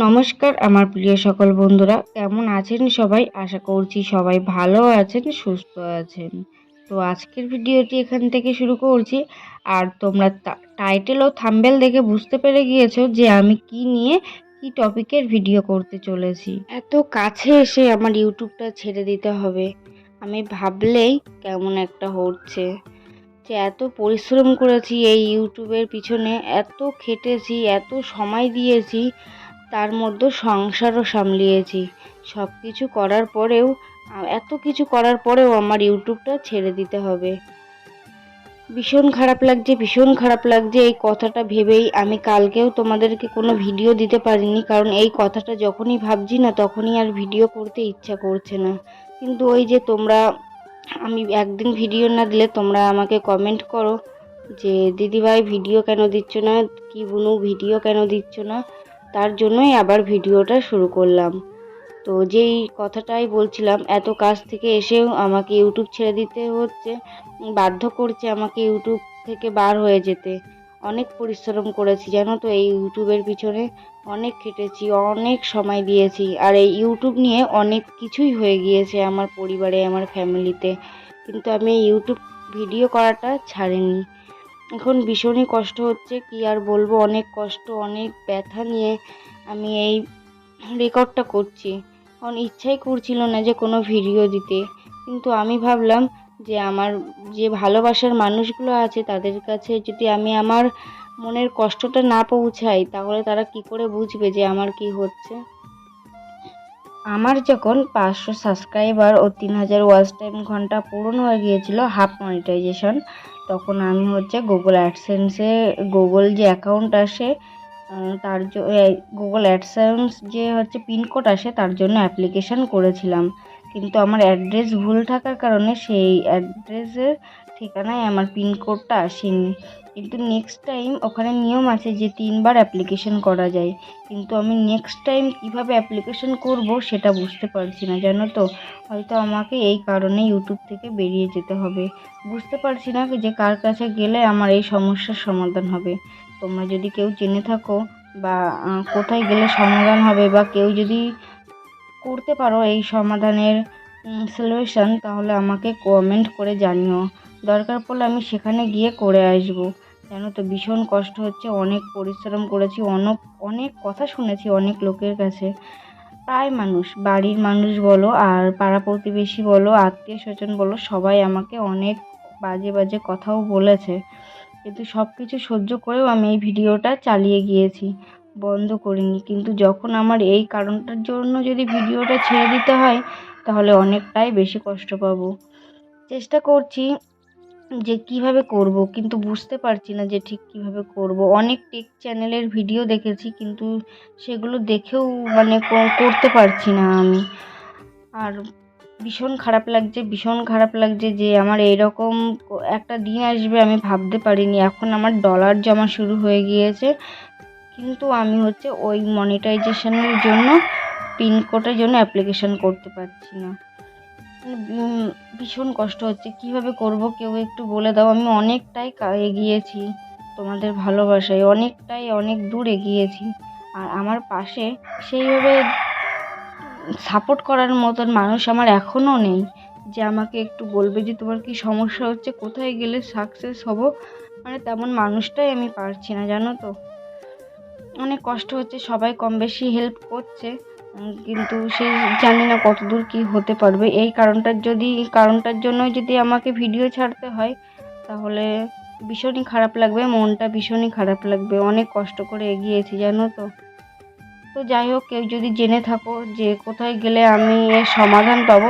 নমস্কার, আমার প্রিয় সকল বন্ধুরা। কেমন আছেন সবাই? আশা করছি সবাই ভালো আছেন, সুস্থ আছেন। তো আজকের ভিডিওটি এখান থেকে শুরু করছি। আর তোমরা টাইটেল ও থাম্বেল দেখে বুঝতে পেরে গিয়েছো যে আমি কি নিয়ে কি টপিকের ভিডিও করতে চলেছি। এত কাছে এসে আমার ইউটিউবটা ছেড়ে দিতে হবে। আমি ভাবলেই কেমন একটা হচ্ছে। যে এত পরিশ্রম করেছি এই ইউটিউবের পিছনে, এত খেটেছি, এত সময় দিয়েছি তার মধ্যে সংসারও সামলিয়েছি। সব কিছু করার পরেও, এত কিছু করার পরেও আমার ইউটিউবটা ছেড়ে দিতে হবে। ভীষণ খারাপ লাগছে, ভীষণ খারাপ লাগছে। এই কথাটা ভেবেই আমি কালকেও তোমাদেরকে কোনো ভিডিও দিতে পারিনি, কারণ এই কথাটা যখনই ভাবছি না, তখনই আর ভিডিও করতে ইচ্ছা করছে না। কিন্তু ওই যে তোমরা, আমি একদিন ভিডিও না দিলে তোমরা আমাকে কমেন্ট করো যে, দিদিভাই, ভিডিও কেন দিচ্ছ না? কি বুনু, ভিডিও কেন দিচ্ছ না? তার জন্যই আবার ভিডিওটা শুরু করলাম। তো যেই কথাটাই বলছিলাম, এত কাজ থেকে এসেও আমাকে ইউটিউব ছেড়ে দিতে হচ্ছে, বাধ্য করছে আমাকে ইউটিউব থেকে বার হয়ে যেতে। অনেক পরিশ্রম করেছি, জানো তো, এই ইউটিউবের পিছনে অনেক খেটেছি, অনেক সময় দিয়েছি, আর এই ইউটিউব নিয়ে অনেক কিছুই হয়ে গিয়েছে আমার পরিবারে, আমার ফ্যামিলিতে কিন্তু আমি ইউটিউব ভিডিও করাটা ছাড়িনি। এখন ভীষণই কষ্ট হচ্ছে, কি আর বলব? অনেক কষ্ট, অনেক ব্যথা নিয়ে আমি এই রেকর্ডটা করছি। কারণ ইচ্ছাই করছিল না যে কোনো ভিডিও দিতে। কিন্তু আমি ভাবলাম যে আমার যে ভালোবাসার মানুষগুলো আছে, তাদের কাছে যদি আমি আমার মনের কষ্টটা না পৌঁছাই, তাহলে তারা কি করে বুঝবে যে আমার কি হচ্ছে? আমার যখন পাঁচশো সাবস্ক্রাইবার ও তিন হাজার ওয়াচ টাইম ঘণ্টা পূরণ হয়ে গিয়েছিল হাফ মনিটাইজেশন তখন আমি হচ্ছে গুগল অ্যাডসেন্সে গুগল যে অ্যাকাউন্ট আসে তার গুগল অ্যাডসেন্স যে হচ্ছে পিনকোড আসে, তার জন্য অ্যাপ্লিকেশান করেছিলাম। কিন্তু আমার অ্যাড্রেস ভুল থাকার কারণে সেই অ্যাড্রেসের ঠিকানায় আমার পিনকোডটা আসেনি। কিন্তু নেক্সট টাইম ওখানে নিয়ম আছে যে তিনবার অ্যাপ্লিকেশন করা যায়। কিন্তু আমি নেক্সট টাইম কীভাবে অ্যাপ্লিকেশন করব সেটা বুঝতে পারছি না, জানো তো? হয়তো আমাকে এই কারণে ইউটিউব থেকে বেরিয়ে যেতে হবে। বুঝতে পারছি না যে কার কাছে গেলে আমার এই সমস্যার সমাধান হবে। তোমরা যদি কেউ জেনে থাকো বা কোথায় গেলে সমাধান হবে বা কেউ যদি করতে পারো এই সমাধানের সলিউশন তাহলে আমাকে কমেন্ট করে জানিও। দরকার পড়লে আমি সেখানে গিয়ে করে আসব। জানো তো ভীষণ কষ্ট হচ্ছে, অনেক পরিশ্রম করেছি, অনেক অনেক কথা শুনেছি অনেক লোকের কাছে। প্রায় মানুষ, বাড়ির মানুষ বলো আর পাড়া প্রতিবেশী বলো, আত্মীয় স্বজন বলো, সবাই আমাকে অনেক বাজে বাজে কথাও বলেছে। কিন্তু সব কিছু সহ্য করেও আমি এই ভিডিওটা চালিয়ে গিয়েছি, বন্ধ করিনি। কিন্তু যখন আমার এই কারণটার জন্য যদি ভিডিওটা ছেড়ে দিতে হয়, তাহলে অনেকটাই বেশি কষ্ট পাবো। চেষ্টা করছি যে কীভাবে করব, কিন্তু বুঝতে পারছি না যে ঠিক কীভাবে করব। অনেক টেক চ্যানেলের ভিডিও দেখেছি, কিন্তু সেগুলো দেখেও মানে করতে পারছি না আমি। আর ভীষণ খারাপ লাগছে, ভীষণ খারাপ লাগছে যে আমার এরকম একটা দিন আসবে আমি ভাবতে পারিনি। এখন আমার ডলার জমা শুরু হয়ে গিয়েছে, কিন্তু আমি হচ্ছে ওই মনিটাইজেশনের জন্য পিনকোডের জন্য অ্যাপ্লিকেশান করতে পারছি না। ভীষণ কষ্ট হচ্ছে। কীভাবে করব কেউ একটু বলে দাও। আমি অনেকটাই এগিয়েছি তোমাদের ভালোবাসায়। অনেকটাই অনেক দূর এগিয়েছি। আর আমার পাশে সেইভাবে সাপোর্ট করার মতন মানুষ আমার এখনও নেই যে আমাকে একটু বলবে যে, তোমার কী সমস্যা হচ্ছে? কোথায় গেলে সাকসেস হব? মানে তেমন মানুষটাই আমি পারছি না, জানো তো? অনেক কষ্ট হচ্ছে। সবাই কম বেশি হেল্প করছে। কিন্তু সে জানি না কত দূর কী হতে পারবে। এই কারণটার যদি, কারণটার জন্যই যদি আমাকে ভিডিও ছাড়তে হয়, তাহলে ভীষণই খারাপ লাগবে, মনটা ভীষণই খারাপ লাগবে। অনেক কষ্ট করে এগিয়েছি, জানো তো। তো যাই হোক, কেউ যদি জেনে থাকো যে কোথায় গেলে আমি এর সমাধান পাবো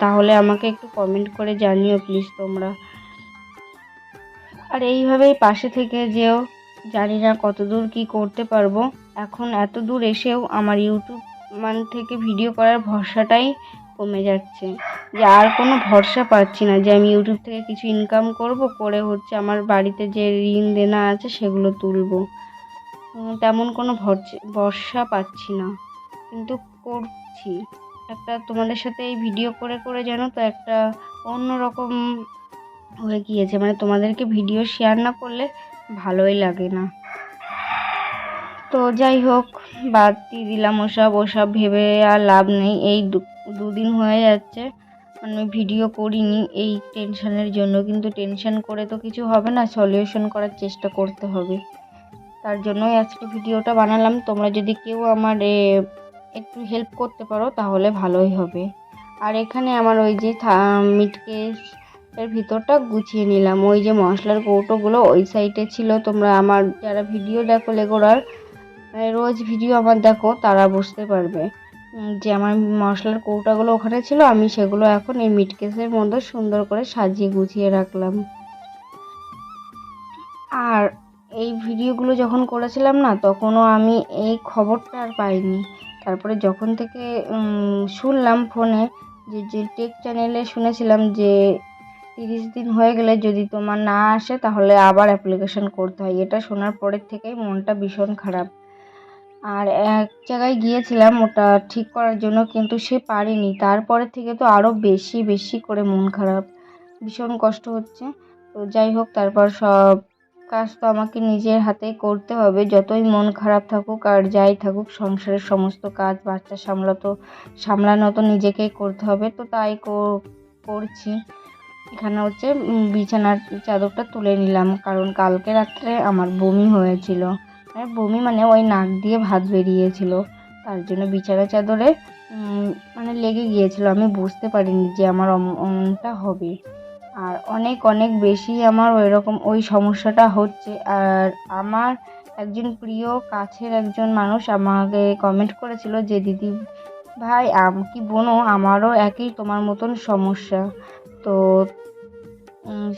তাহলে আমাকে একটু কমেন্ট করে জানিও প্লিজ তোমরা। আর এইভাবেই পাশে থেকে যেও, জানি না কত দূর কী করতে পারব। এখন এত দূর এসেও আমার ইউটিউব মান থেকে ভিডিও করার ভরসাটাই কমে যাচ্ছে। যে আর কোনো ভরসা পাচ্ছি না যে আমি ইউটিউব থেকে কিছু ইনকাম করব করে হচ্ছে আমার বাড়িতে যে ঋণ দেনা আছে সেগুলো তুলব। তেমন কোনো ভরসা পাচ্ছি না। কিন্তু করছি। একটা তোমাদের সাথে এই ভিডিও করে করে যেন তো একটা অন্য রকম হয়ে গিয়েছে। মানে তোমাদেরকে ভিডিও শেয়ার না করলে ভালোই লাগে না। তো যাই হোক বাদ দিয়ে দিলাম ওসব ওসব ভেবে আর লাভ নেই। এই দুদিন হয়ে যাচ্ছে, আমি ভিডিও করিনি এই টেনশনের জন্য। কিন্তু টেনশন করে তো কিছু হবে না সলিউশন করার চেষ্টা করতে হবে। তার জন্যই আজকে ভিডিওটা বানালাম। তোমরা যদি কেউ আমার একটু হেল্প করতে পারো, তাহলে ভালোই হবে। আর এখানে আমার ওই যে মিটকেস এর ভিতরটা গুছিয়ে নিলাম। ওই যে মশলার কৌটোগুলো ওই সাইডে ছিল। তোমরা আমার যারা ভিডিও দেখো, লেগোরার মানে রোজ ভিডিও আমার দেখো, তারা বুঝতে পারবে। যে আমার মশলার কৌটাগুলো ওখানে ছিল, আমি সেগুলো এখন এই মিটকেসের মধ্যে সুন্দর করে সাজিয়ে গুছিয়ে রাখলাম। আর এই ভিডিওগুলো যখন করেছিলাম না, তখনও আমি এই খবরটা আর পাইনি। তারপরে যখন থেকে শুনলাম ফোনে, যে যে টেক চ্যানেলে শুনেছিলাম যে, তিরিশ দিন হয়ে গেলে যদি তোমার না আসে, তাহলে আবার অ্যাপ্লিকেশন করতে হয়। এটা শোনার পরের থেকেই মনটা ভীষণ খারাপ। আর এক জায়গায় গিয়েছিলাম ওটা ঠিক করার জন্য, কিন্তু সে পারেনি। তারপরে থেকে তো আরও বেশি বেশি করে মন খারাপ, ভীষণ কষ্ট হচ্ছে। তো যাই হোক, তারপর সব কাজ তো আমাকে নিজের হাতেই করতে হবে। যতই মন খারাপ থাকুক আর যাই থাকুক, সংসারের সমস্ত কাজ, বাচ্চা সামলাতো সামলানো তো নিজেকেই করতে হবে। তো তাই করছি। এখানে হচ্ছে বিছানার চাদরটা তুলে নিলাম, কারণ কালকে রাত্রে আমার বমি হয়েছিল। বমি মানে ওই নাক দিয়ে ভাত বেরিয়েছিল। তার জন্য বিছানা চাদরে মানে লেগে গিয়েছিল। আমি বুঝতে পারিনি যে আমার অম- অমনটা হবে। আর অনেক অনেক বেশি আমার ওই রকম ওই সমস্যাটা হচ্ছে। আর আমার একজন প্রিয় কাছের একজন মানুষ আমাকে কমেন্ট করেছিল যে, দিদি ভাই, আম, কি বোনো? আমারও একই তোমার মতন সমস্যা। তো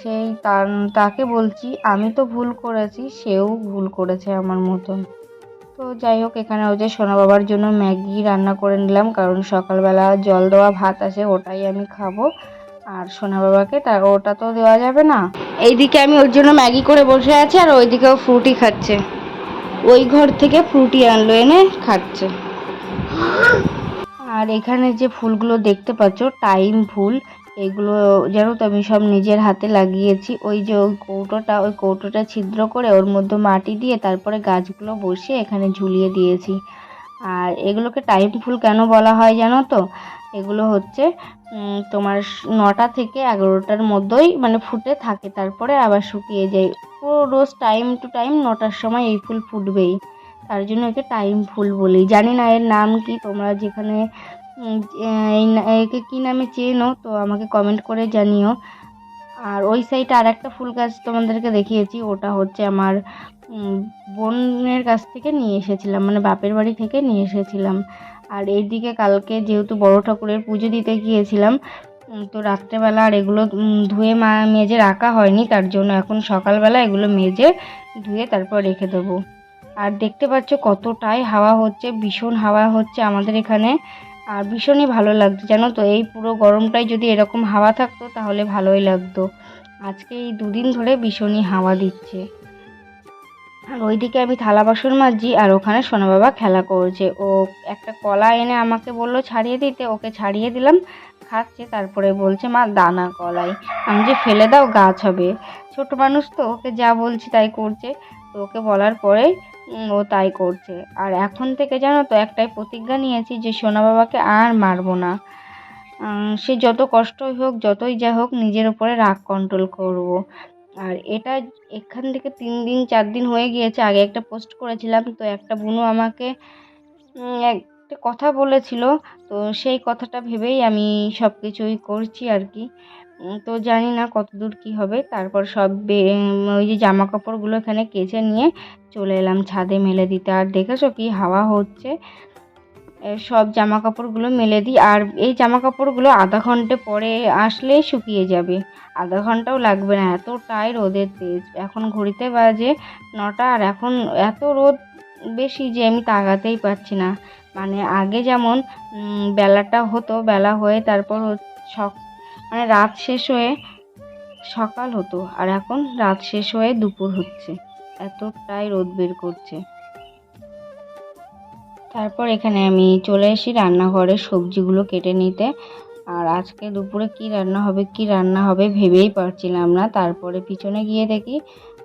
সেই তার, তাকে বলছি, আমি তো ভুল করেছি, সেও ভুল করেছে আমার মতন। তো যাই হোক, এখানে ওই যে সোনা বাবার জন্য ম্যাগি রান্না করে নিলাম, কারণ সকালবেলা জল দেওয়া ভাত আছে, ওটাই আমি খাব। আর সোনা বাবাকে তার ওটা তো দেওয়া যাবে না। এইদিকে আমি ওর জন্য ম্যাগি করে বসে আছি, আর ওইদিকেও ফ্রুটি খাচ্ছে। ওই ঘর থেকে ফ্রুটি আনলো, এনে খাচ্ছে। আর এখানে যে ফুলগুলো দেখতে পাচ্ছ, টাইম ফুল এগুলো জানো তো আমি সব নিজের হাতে লাগিয়েছি। ওই যে ওই কৌটোটা ওই কৌটোটা ছিদ্র করে ওর মধ্যে মাটি দিয়ে তারপরে গাছগুলো বসিয়ে এখানে ঝুলিয়ে দিয়েছি। আর এগুলোকে টাইম ফুল কেন বলা হয় জানো তো? এগুলো হচ্ছে তোমার নটা থেকে এগারোটার মধ্যেই মানে ফুটে থাকে, তারপরে আবার শুকিয়ে যায়। পুরো রোজ টাইম টু টাইম নটার সময় এই ফুল ফুটবেই। তার জন্য একে টাইম ফুল বলি। জানি না এর নাম কি, তোমরা যেখানে একে কী নামে চেনো? তো আমাকে কমেন্ট করে জানিও। আর ওই সাইডে আর একটা ফুল গাছ তোমাদেরকে দেখিয়েছি, ওটা হচ্ছে আমার বোনের কাছ থেকে নিয়ে এসেছিলাম মানে বাপের বাড়ি থেকে নিয়ে এসেছিলাম। আর এইদিকে কালকে যেহেতু বড় ঠাকুরের পুজো দিতে গিয়েছিলাম তো রাত্রেবেলা আর এগুলো ধুয়ে মা, মেজে রাখা হয়নি, তার জন্য এখন সকালবেলা এগুলো মেজে, ধুয়ে তারপর রেখে দেবো। আর দেখতে পাচ্ছ কতটাই হাওয়া হচ্ছে, ভীষণ হাওয়া হচ্ছে আমাদের এখানে। আর ভীষণই ভালো লাগতো, জানো তো? এই পুরো গরমটায় যদি এরকম হাওয়া থাকতো, তাহলে ভালোই লাগতো। আজকে এই দুদিন ধরে ভীষণই হাওয়া দিচ্ছে। আর ওইদিকে আমি থালা বাসন মাজছি, আর ওখানে সোনা বাবা খেলা করছে। ও একটা কলা এনে আমাকে বলল, ছাড়িয়ে দিতে। ওকে ছাড়িয়ে দিলাম, খাচ্ছে, তারপরে বলছে, মা, দানা কলাই। আমি যে, ফেলে দাও, গাছ হবে। ছোট মানুষ তো, ওকে যা বলছি তাই করছে। তো ওকে বলার পরে ও তাই করছে। আর এখন থেকে জানো তো, একটাই প্রতিজ্ঞা নিয়েছি যে সোনা বাবাকে আর মারবো না। সে যত কষ্টই হোক, যতই যা হোক, নিজের উপরে রাগ কন্ট্রোল করব। আর এটা এখান থেকে তিন দিন, চার দিন হয়ে গিয়েছে, আগে একটা পোস্ট করেছিলাম, তো একটা বুনু আমাকে একটা কথা বলেছিল, তো সেই কথাটা ভেবেই আমি সব কিছুই করছি আর কি। তো জানি না কতদূর কী হবে। তারপর সব ওই যে জামা কাপড়গুলো এখানে কেচে নিয়ে চলে এলাম ছাদে মেলে দিতে। আর দেখেছ কি হাওয়া হচ্ছে? সব জামা কাপড়গুলো মেলে দিই। আর এই জামা কাপড়গুলো আধা ঘণ্টা পরে আসলেই শুকিয়ে যাবে। আধা ঘন্টাও লাগবে না, এতটাই রোদের তেজ। এখন ঘড়িতে বাজে নটা আর এখন এত রোদ বেশি যে আমি তাকাতেই পারছি না। মানে আগে যেমন বেলাটা হতো, বেলা হয়ে তারপর সক মানে রাত শেষ হয়ে সকাল হতো, আর এখন রাত শেষ হয়ে দুপুর হচ্ছে। এতটাই রোদ বের করছে। তারপর এখানে আমি চলে এসি রান্নাঘরে সবজিগুলো কেটে নিতে। আর আজকে দুপুরে কি রান্না হবে, কি রান্না হবে ভেবেই পারছিলাম না। তারপরে পিছনে গিয়ে দেখি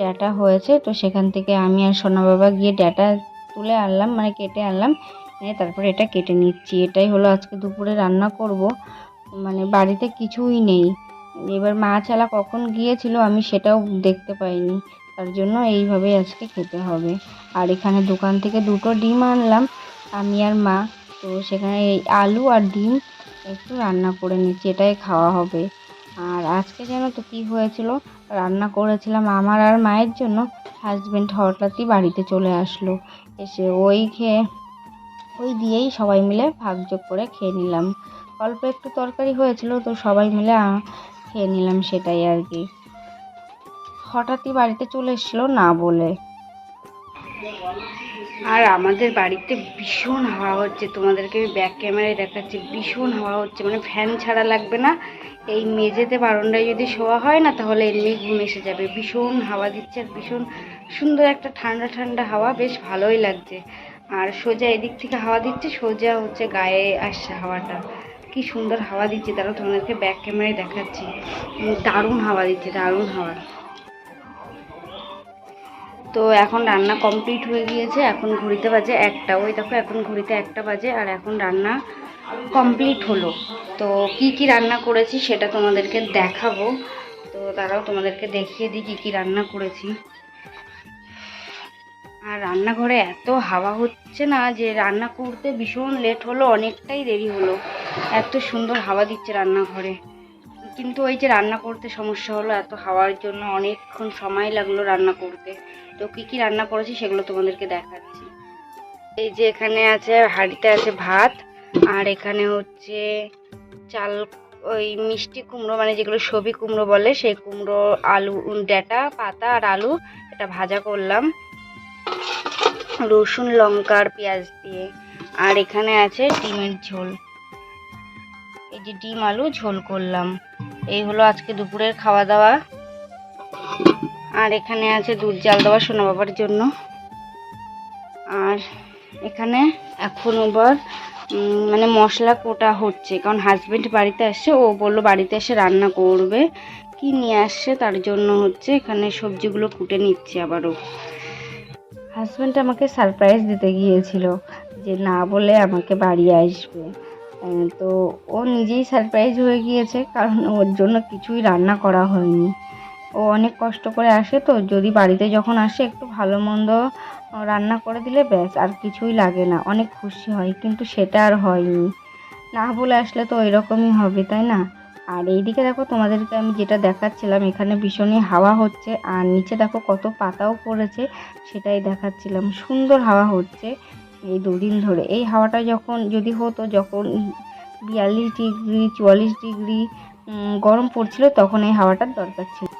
ডাটা হয়েছে, তো সেখান থেকে আমি আর সোনা বাবা গিয়ে ডাটা তুলে আনলাম মানে কেটে আনলাম। তারপরে এটা কেটে নিচ্ছি। এটাই হলো আজকে দুপুরে রান্না করব। মানে বাড়িতে কিছুই নেই। এবার মা চালা কখন গিয়েছিল আমি সেটাও দেখতে পাইনি। তার জন্য এইভাবেই আজকে খেতে হবে। আর এখানে দোকান থেকে দুটো ডিম আনলাম, আমি আর মা। তো সেখানে এই আলু আর ডিম একটু রান্না করে নিচ্ছি, এটাই খাওয়া হবে। আর আজকে জানো তো কী হয়েছিল, রান্না করেছিলাম আমার আর মায়ের জন্য। হাজব্যান্ড হঠাৎই বাড়িতে চলে আসলো। এসে ওই খেয়ে, ওই দিয়েই সবাই মিলে ভাগযোগ করে খেয়ে নিলাম। অল্প একটু তরকারি হয়েছিল, তো সবাই মিলে খেয়ে নিলাম সেটাই আর কি। হঠাৎই বাড়িতে চলে এসেছিল না বলে। আর আমাদের বাড়িতে ভীষণ হাওয়া হচ্ছে, তোমাদেরকে আমি ব্যাক ক্যামেরায় দেখাচ্ছি, ভীষণ হাওয়া হচ্ছে মানে ফ্যান ছাড়া লাগবে না। এই মেঝেতে বারান্দায় যদি শোয়া হয় না, তাহলে এমনি ঘুম এসে যাবে। ভীষণ হাওয়া দিচ্ছে আর ভীষণ সুন্দর একটা ঠান্ডা ঠান্ডা হাওয়া, বেশ ভালোই লাগছে। আর সোজা এদিক থেকে হাওয়া দিচ্ছে, সোজা হচ্ছে গায়ে আসছে হাওয়াটা। কি সুন্দর হাওয়া দিচ্ছে, তারা তোমাদেরকে ব্যাক ক্যামেরায় দেখাচ্ছি। দারুণ হাওয়া দিচ্ছে, দারুণ হাওয়া। তো এখন রান্না কমপ্লিট হয়ে গিয়েছে, এখন ঘড়িতে বাজে একটা। ওই দেখো, এখন ঘড়িতে একটা বাজে, আর এখন রান্না কমপ্লিট হলো। তো কি কি রান্না করেছি সেটা তোমাদেরকে দেখাবো। তো তারাও তোমাদেরকে দেখিয়ে দিই কী কী রান্না করেছি। আর রান্নাঘরে এত হাওয়া হচ্ছে না যে রান্না করতে ভীষণ লেট হলো, অনেকটাই দেরি হলো। এত সুন্দর হাওয়া দিচ্ছে রান্নাঘরে। কিন্তু ওই যে রান্না করতে সমস্যা হলো, এত হাওয়ার জন্য অনেকক্ষণ সময় লাগল রান্না করতে। তো কী কী রান্না করেছি সেগুলো তোমাদেরকে দেখাচ্ছি। এই যে এখানে আছে, হাঁড়িতে আছে ভাত, আর এখানে হচ্ছে চাল, ওই মিষ্টি কুমড়ো মানে যেগুলো সবি কুমড়ো বলে, সেই কুমড়ো, আলু ডেটা, পাতা আর আলু এটা ভাজা করলাম। রসুন, লঙ্কা আর পেঁয়াজ দিয়ে। আর এখানে আছে ডিমের ঝোল। এই যে ডিম আলু ঝোল করলাম। এই হলো আজকে দুপুরের খাওয়া দাওয়া আর এখানে আছে দুধ জাল দেওয়া সোনা বাবার জন্য। আর এখানে এখন আবার মানে মশলা কোটা হচ্ছে। কারণ হাজব্যান্ড বাড়িতে আসছে, ও বলল বাড়িতে এসে রান্না করবে। কি নিয়ে আসছে তার জন্য হচ্ছে এখানে সবজিগুলো কুটে নিচ্ছে আবারও। হাজব্যান্ড আমাকে সারপ্রাইজ দিতে গিয়েছিল যে না বলে আমাকে বাড়ি আসবে। তো ও নিজেই সারপ্রাইজ হয়ে গিয়েছে, কারণ ওর জন্য কিছুই রান্না করা হয়নি। ও অনেক কষ্ট করে আসে তো, যদি বাড়িতে যখন আসে, একটু ভালো মন্দ রান্না করে দিলে ব্যাস, আর কিছুই লাগে না। অনেক খুশি হয়, কিন্তু সেটা আর হয়নি। না বলে আসলে তো ওই রকমই হবে, তাই না? আর এইদিকে দেখো, তোমাদেরকে আমি যেটা দেখাচ্ছিলাম, এখানে ভীষণই হাওয়া হচ্ছে, আর নিচে দেখো কত পাতাও পড়েছে, সেটাই দেখাচ্ছিলাম। সুন্দর হাওয়া হচ্ছে। এই দুদিন ধরে। এই হাওয়াটা যখন যদি হতো, যখন বিয়াল্লিশ ডিগ্রি, চুয়াল্লিশ ডিগ্রি গরম পড়ছিল, তখন এই হাওয়াটার দরকার ছিল।